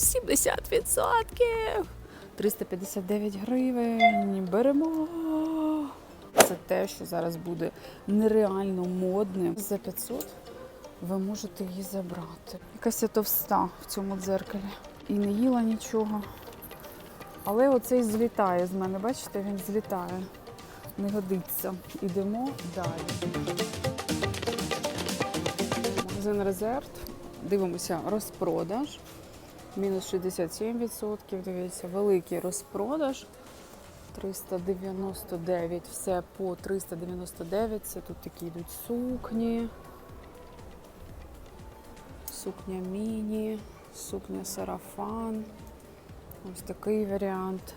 Мінус 70%. 359 гривень. Беремо. Це те, що зараз буде нереально модним. За 500 ви можете її забрати. Якась я товста в цьому дзеркалі. І не їла нічого. Але оцей злітає з мене, бачите, він злітає. Не годиться. Ідемо далі. Магазин Резерв. Дивимося розпродаж. Мінус 67%. Дивіться, великий розпродаж. 399, все по 399. Це тут такі йдуть сукні. Сукня міні, сукня сарафан. Ось такий варіант.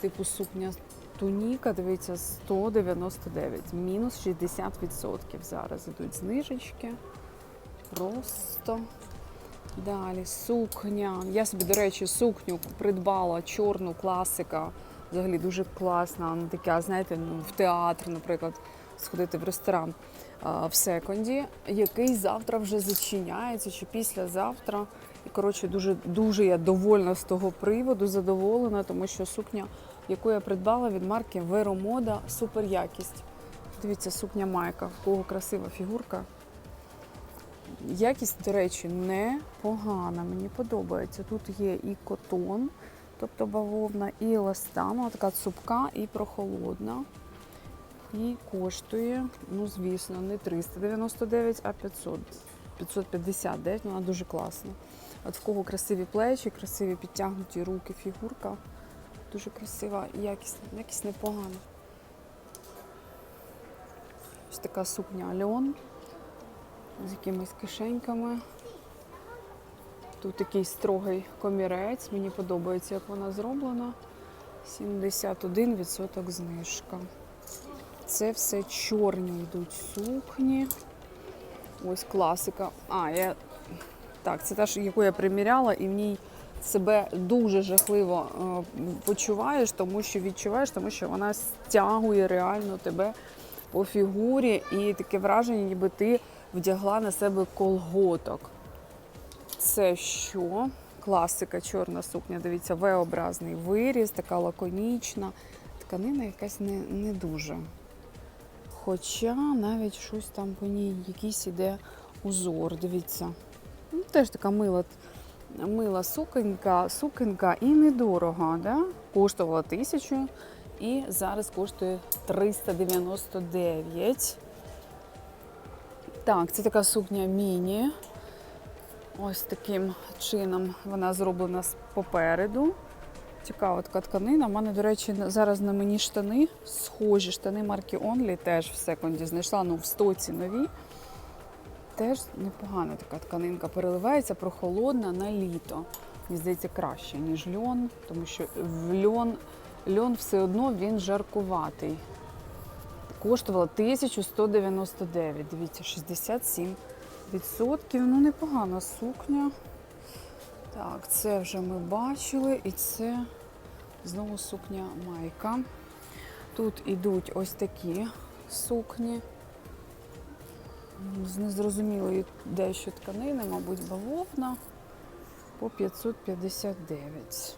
Типу сукня туніка, дивіться, 199. Мінус 60% зараз ідуть знижечки. Просто. Далі сукня. Я собі, до речі, сукню придбала чорну класика. Взагалі дуже класна. Вона така, знаєте, ну, в театр, наприклад, сходити в ресторан в секонді, який завтра вже зачиняється, чи післязавтра. І коротше, дуже дуже я довольна з того приводу, задоволена, тому що сукня, яку я придбала від марки Веромода, супер якість. Дивіться, сукня майка, в кого красива фігурка. Якість, до речі, непогана. Мені подобається. Тут є і котон, тобто бавовна, і еластан, вона така цупка і прохолодна. І коштує, ну звісно, не 399, а 500. 559, вона дуже класна. От в кого красиві плечі, красиві підтягнуті руки, фігурка. Дуже красива і якість, якість непогана. Ось така сукня Альон з якимись кишеньками. Тут такий строгий комірець. Мені подобається, як вона зроблена. 71% знижка. Це все чорні йдуть сукні. Ось класика. А, я. Так, це та, яку я приміряла, і в ній себе дуже жахливо е, почуваєш, тому що відчуваєш, тому що вона стягує реально тебе по фігурі, і таке враження, ніби ти вдягла на себе колготок. Це що? Класика, чорна сукня. Дивіться, V-образний виріз, така лаконічна. Тканина якась не, не дуже. Хоча навіть щось там по ній якийсь іде узор. Дивіться. Ну, теж така мила, мила суконька, суконька і недорога. Да? Коштувала тисячу і зараз коштує 399. Так, це така сукня міні. Ось таким чином вона зроблена попереду. Цікава така тканина. У мене, до речі, зараз на мені штани, схожі штани марки Only, теж в секунді знайшла, ну в стоці нові. Теж непогана така тканинка. Переливається прохолодна на літо. Мені здається, краще, ніж льон, тому що в льон, льон все одно він жаркуватий. Коштувала 1199. Дивіться, 67 відсотків. Ну, непогана сукня. Так, це вже ми бачили, і це знову сукня майка. Тут ідуть ось такі сукні. З незрозумілої дещо тканини, мабуть, бавовна по 559.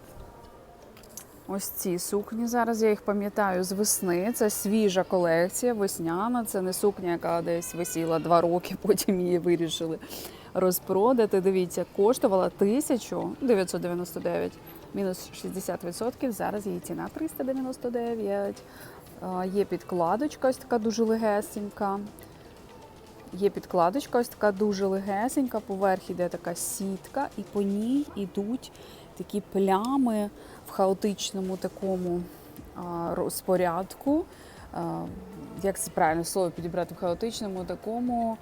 Ось ці сукні зараз я їх пам'ятаю з весни. Це свіжа колекція, весняна. Це не сукня, яка десь висіла два роки, потім її вирішили розпродати. Дивіться, коштувала 1999, мінус 60%. Зараз її ціна 399. Є підкладочка, ось така дуже легесенька. Є підкладочка, ось така дуже легесенька. Поверх іде така сітка, і по ній йдуть такі плями в хаотичному такому розпорядку. Як це правильно слово підібрати в хаотичному такому.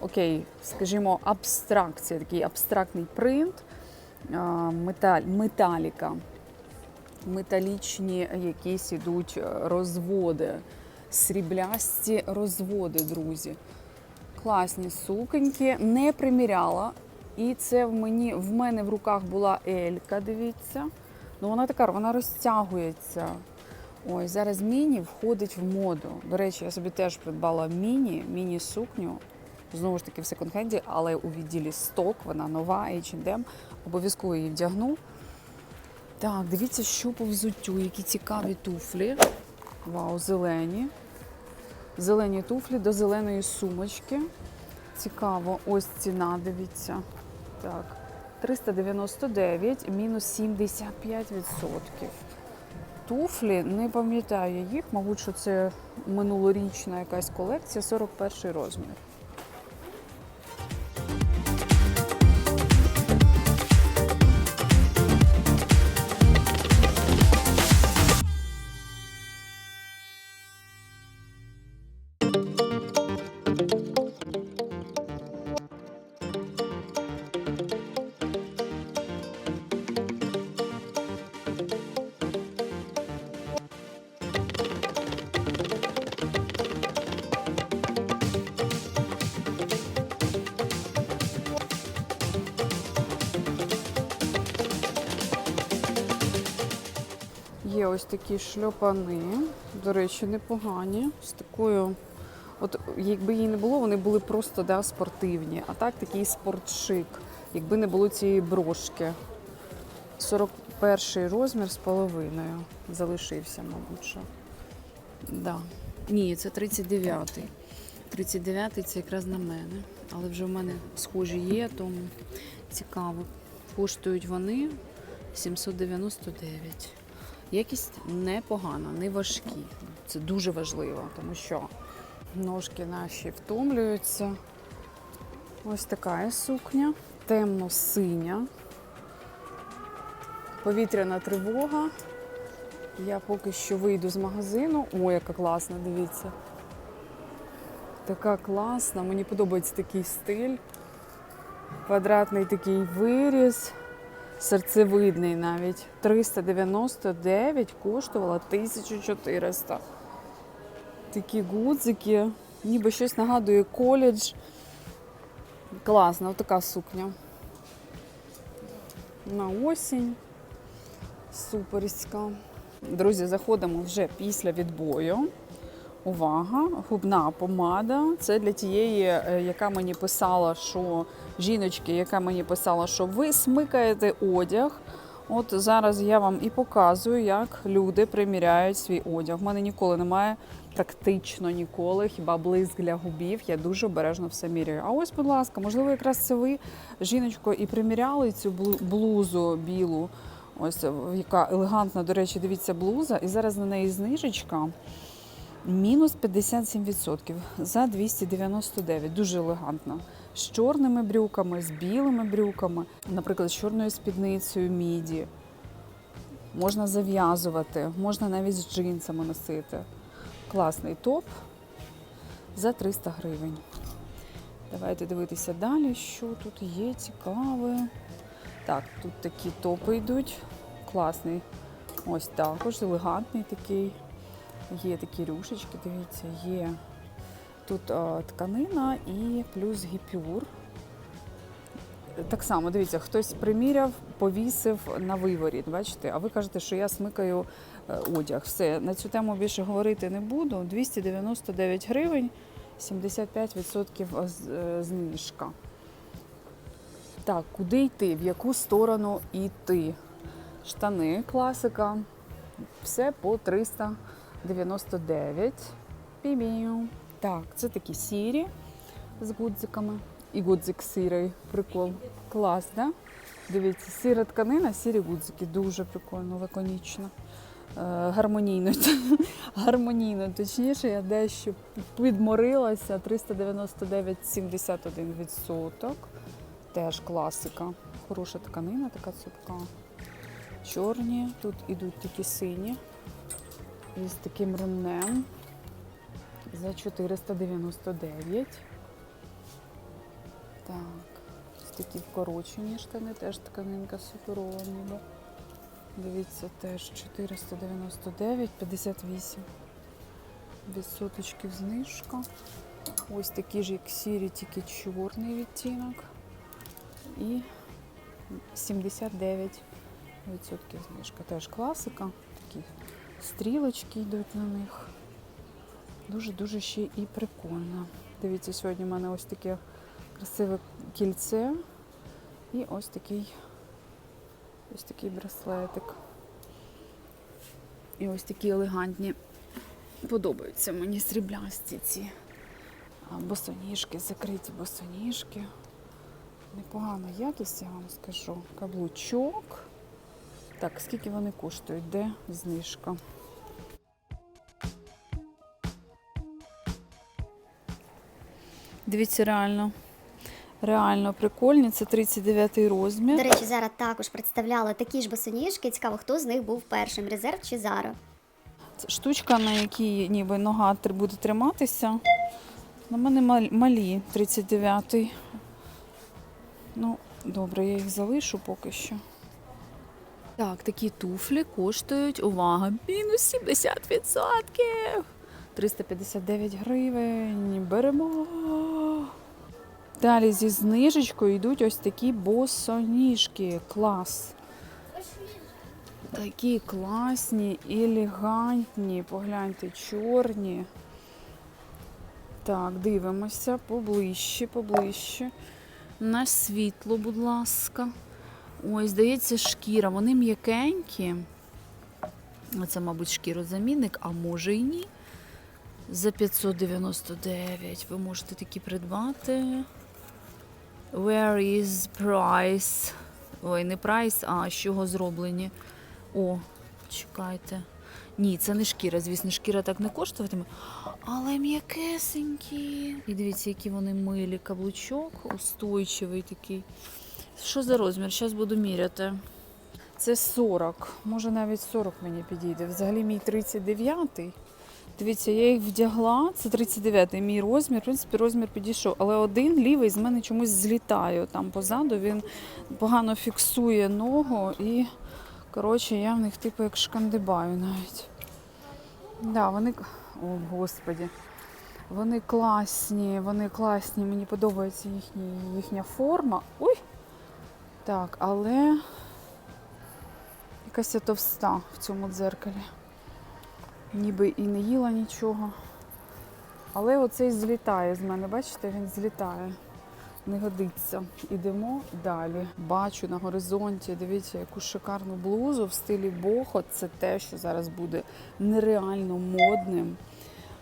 окей, скажімо, абстракція, такий абстрактний принт, металь, металіка, металічні якісь ідуть е, розводи, сріблясті розводи, друзі. Класні суконьки, не приміряла. І це в мені в мене в руках була Елька, дивіться. Ну вона така, вона розтягується. Ой, зараз міні входить в моду. До речі, я собі теж придбала міні, міні-сукню. Знову ж таки, в секонд-хенді, але у відділі сток, вона нова, H&M. Обов'язково її вдягну. Так, дивіться, що по взуттю, які цікаві туфлі. Вау, зелені. Зелені туфлі до зеленої сумочки. Цікаво, ось ціна, дивіться. Так, 399, мінус 75%. Туфлі, не пам'ятаю їх, мабуть, що це минулорічна якась колекція, 41 розмір. Ось такі шльопани, до речі, непогані. З такою, от якби її не було, вони були просто да, спортивні. А так такий спортшик, якби не було цієї брошки. 41 розмір з половиною залишився, мабуть. що. Да. Ні, це 39-й. 39-й це якраз на мене. Але вже в мене схожі є, тому цікаво. Коштують вони 799. Якість непогана, не важкі. Це дуже важливо, тому що ножки наші втомлюються. Ось така сукня, темно-синя, повітряна тривога. Я поки що вийду з магазину. О, яка класна, дивіться. Така класна, мені подобається такий стиль. Квадратний такий виріз серцевидний навіть. 399 коштувала 1400. Такі гудзики, ніби щось нагадує коледж. Класна, така сукня. На осінь. Суперська. Друзі, заходимо вже після відбою. Увага, губна помада. Це для тієї, е, яка мені писала, що жіночки, яка мені писала, що ви смикаєте одяг. От зараз я вам і показую, як люди приміряють свій одяг. У мене ніколи немає, практично ніколи, хіба блиск для губів. Я дуже обережно все міряю. А ось, будь ласка, можливо, якраз це ви, жіночко, і приміряли цю блузу білу. Ось яка елегантна, до речі, дивіться, блуза. І зараз на неї знижечка. Мінус 57% за 299. Дуже елегантно. З чорними брюками, з білими брюками, наприклад, з чорною спідницею міді. Можна зав'язувати, можна навіть з джинсами носити. Класний топ за 300 гривень. Давайте дивитися далі, що тут є цікаве. Так, тут такі топи йдуть. Класний. Ось також елегантний такий. Є такі рюшечки, дивіться, є тут а, тканина і плюс гіпюр. Так само, дивіться, хтось приміряв, повісив на виворіт, бачите? А ви кажете, що я смикаю е, одяг. Все, на цю тему більше говорити не буду. 299 гривень, 75% з- е, знижка. Так, куди йти? В яку сторону йти? Штани, класика. Все по 399. Пі-бію. Так, це такі сірі з гудзиками. І гудзик сірий. Прикол. Клас, да? Дивіться, сіра тканина, сірі гудзики. Дуже прикольно, лаконічно. Е, гармонійно. гармонійно. Точніше, я дещо підморилася. 399,71%. Теж класика. Хороша тканина, така цупка. Чорні, тут ідуть такі сині. Із таким ремнем за 499. Так, ось такі вкорочені штани, теж тканинка суперова ніби. Дивіться, теж 499, 58 відсоточків знижка. Ось такі ж, як сірі, тільки чорний відтінок. І 79 відсотків знижка. Теж класика. Такі стрілочки йдуть на них. Дуже-дуже ще і прикольно. Дивіться, сьогодні в мене ось таке Красиве кільце. І ось такий, ось такий браслетик. І ось такі елегантні. Подобаються мені сріблясті ці босоніжки, закриті босоніжки. Непогана якість, я вам скажу. Каблучок. Так, скільки вони коштують? Де знижка? Дивіться, реально. Реально прикольні. Це 39 розмір. До речі, зараз також представляла такі ж босоніжки. Цікаво, хто з них був першим резерв чи Зара. Це штучка, на якій ніби нога буде триматися. На мене малі 39-й. Ну, добре, я їх залишу поки що. Так, такі туфлі коштують, увага, мінус 70%. 359 гривень. Беремо. Далі зі знижечкою йдуть ось такі босоніжки. Клас. Такі класні, елегантні, погляньте, чорні. Так, дивимося поближче, поближче. На світло, будь ласка. Ой, здається, шкіра. Вони м'якенькі. Це, мабуть, шкірозамінник, а може і ні. За 599 ви можете такі придбати. Where is price? Ой, не прайс, а з чого зроблені. О, чекайте. Ні, це не шкіра, звісно, шкіра так не коштуватиме. Але м'якесенькі. І дивіться, які вони милі. Каблучок устойчивий такий. Що за розмір? Зараз буду міряти. Це 40. Може навіть 40 мені підійде. Взагалі мій 39-й. Дивіться, я їх вдягла. Це 39-й мій розмір. В принципі, розмір підійшов. Але один лівий з мене чомусь злітає. Там позаду він погано фіксує ногу і. Коротше, я в них типу як шкандибаю навіть. Да, вони. О, господі. Вони класні, вони класні, мені подобається їхні, їхня форма. Ой! Так, але якась я товста в цьому дзеркалі. Ніби і не їла нічого. Але оцей злітає з мене, бачите, він злітає не годиться. Ідемо далі. Бачу на горизонті, дивіться, яку шикарну блузу в стилі бохо. Це те, що зараз буде нереально модним.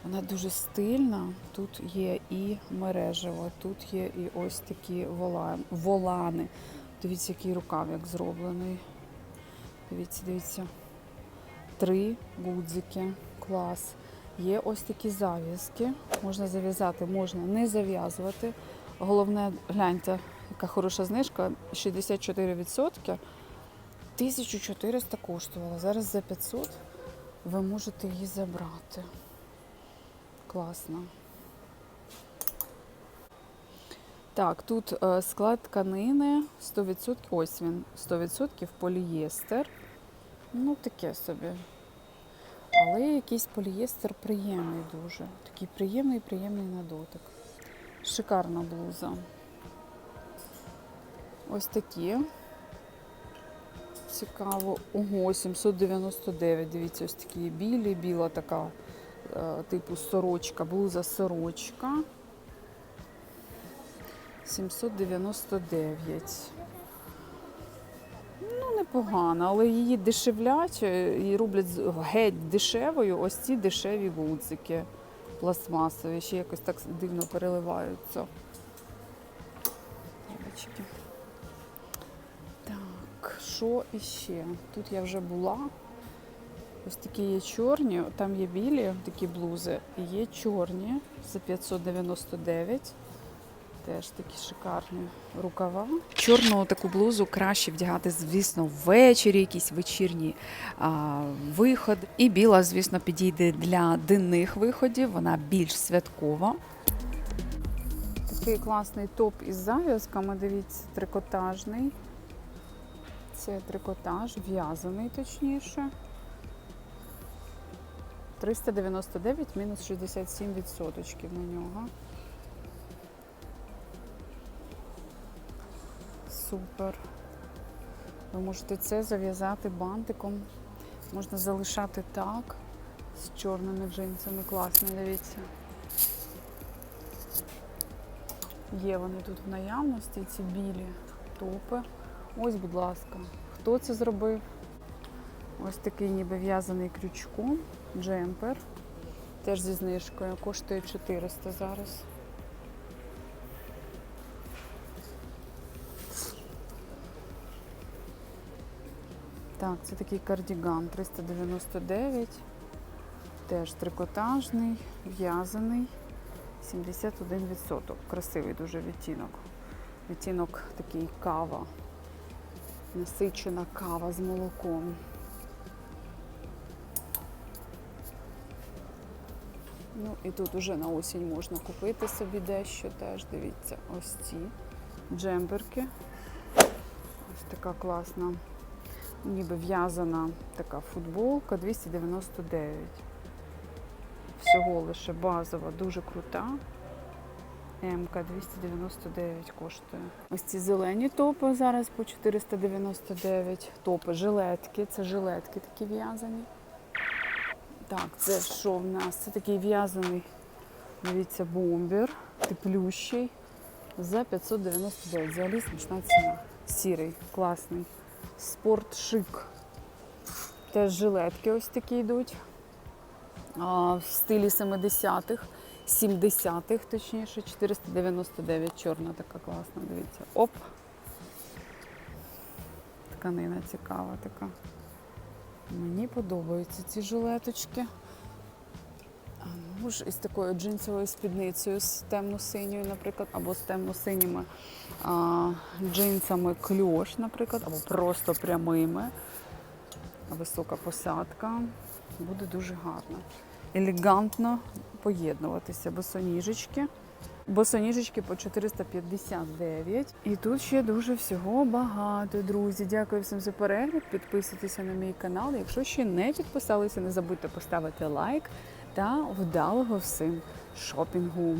Вона дуже стильна. Тут є і мережево, тут є і ось такі вола- волани. Дивіться, який рукав як зроблений. Дивіться, дивіться. Три гудзики. Клас. Є ось такі зав'язки. Можна зав'язати, можна не зав'язувати. Головне, гляньте, яка хороша знижка, 64%. 1400 коштувала. Зараз за 500 ви можете її забрати. Класно. Так, тут е, склад тканини 100%, ось він, 100% полієстер. Ну, таке собі. Але якийсь полієстер приємний дуже. Такий приємний, приємний на дотик. Шикарна блуза. Ось такі. Цікаво. Ого, 799. Дивіться, ось такі білі, біла така, е, типу сорочка, блуза сорочка. 799. Ну, непогано, але її дешевлять е, і роблять геть дешевою ось ці дешеві гудзики пластмасові, ще якось так дивно переливаються. Так, що іще? Тут я вже була. Ось такі є чорні, там є білі такі блузи, і є чорні за 599. Теж такі шикарні рукава. Чорну таку блузу краще вдягати, звісно, ввечері, якісь вечірні а, виход. І біла, звісно, підійде для денних виходів, вона більш святкова. Такий класний топ із зав'язками, дивіться, трикотажний. Це трикотаж, в'язаний точніше. 399 мінус 67% на нього. Супер. Ви можете це зав'язати бантиком. Можна залишати так. З чорними джинсами. Класно, дивіться. Є вони тут в наявності, ці білі топи. Ось, будь ласка, хто це зробив? Ось такий ніби в'язаний крючком, джемпер. Теж зі знижкою. Коштує 400 зараз. Так, це такий кардіган 399. Теж трикотажний, в'язаний. 71%. Красивий дуже відтінок. Відтінок такий кава. Насичена кава з молоком. Ну і тут уже на осінь можна купити собі дещо теж. Дивіться, ось ці джемперки. Ось така класна, ніби в'язана така футболка 299. Всього лише базова, дуже крута. МК 299 коштує. Ось ці зелені топи зараз по 499. Топи, жилетки. Це жилетки такі в'язані. Так, це що в нас? Це такий в'язаний, дивіться, бомбер, теплющий за 599. Взагалі смішна ціна. Сірий, класний. Спорт шик. Теж жилетки ось такі йдуть. А, в стилі 70-х, 70-х, точніше, 499. Чорна така класна, дивіться. Оп. Тканина цікава така. Мені подобаються ці жилеточки. Ну ж із такою джинсовою спідницею з темно-синьою, наприклад, або з темно-синіми джинсами кльош, наприклад, або просто прямими. Висока посадка. Буде дуже гарно. Елегантно поєднуватися босоніжечки. Босоніжечки по 459. І тут ще дуже всього багато, друзі. Дякую всім за перегляд. Підписуйтеся на мій канал. Якщо ще не підписалися, не забудьте поставити лайк та вдалого всім шопінгу.